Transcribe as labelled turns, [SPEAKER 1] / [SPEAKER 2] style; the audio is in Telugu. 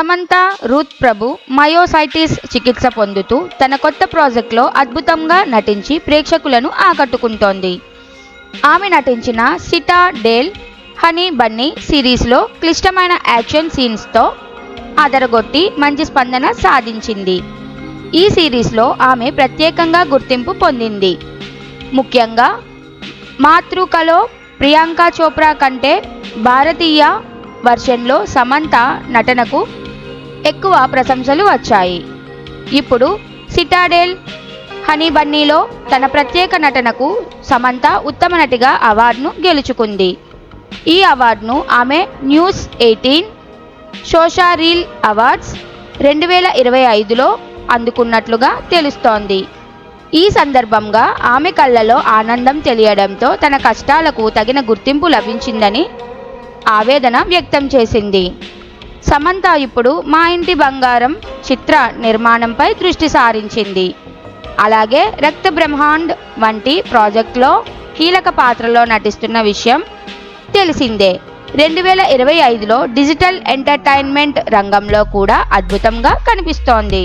[SPEAKER 1] సమంత రూత్ ప్రభు మయోసైటిస్ చికిత్స పొందుతూ తన కొత్త ప్రాజెక్ట్లో అద్భుతంగా నటించి ప్రేక్షకులను ఆకట్టుకుంటోంది. ఆమె నటించిన సిటా డేల్ హనీ బన్నీ సిరీస్లో క్లిష్టమైన యాక్షన్ సీన్స్తో అదరగొట్టి మంచి స్పందన సాధించింది. ఈ సిరీస్లో ఆమె ప్రత్యేకంగా గుర్తింపు పొందింది. ముఖ్యంగా మాతృకలో ప్రియాంక చోప్రా కంటే భారతీయ వర్షన్లో సమంత నటనకు ఎక్కువ ప్రశంసలు వచ్చాయి. ఇప్పుడు సిటాడేల్ హనీ బన్నీలో తన ప్రత్యేక నటనకు సమంత ఉత్తమ నటిగా అవార్డును గెలుచుకుంది. ఈ అవార్డును ఆమె News eighteen Showsha reel awards రెండు వేల ఇరవై ఐదులో అందుకున్నట్లుగా తెలుస్తోంది. ఈ సందర్భంగా ఆమె కళ్ళలో ఆనందం తెలియడంతో తన కష్టాలకు తగిన గుర్తింపు లభించిందని ఆవేదన వ్యక్తం చేసింది. సమంత ఇప్పుడు మా ఇంటి బంగారం చిత్ర నిర్మాణంపై దృష్టి సారించింది. అలాగే రక్త బ్రహ్మాండ్ వంటి ప్రాజెక్టులో కీలక పాత్రలో నటిస్తున్న విషయం తెలిసిందే. రెండు వేల ఇరవై ఐదులో డిజిటల్ ఎంటర్టైన్మెంట్ రంగంలో కూడా అద్భుతంగా కనిపిస్తోంది.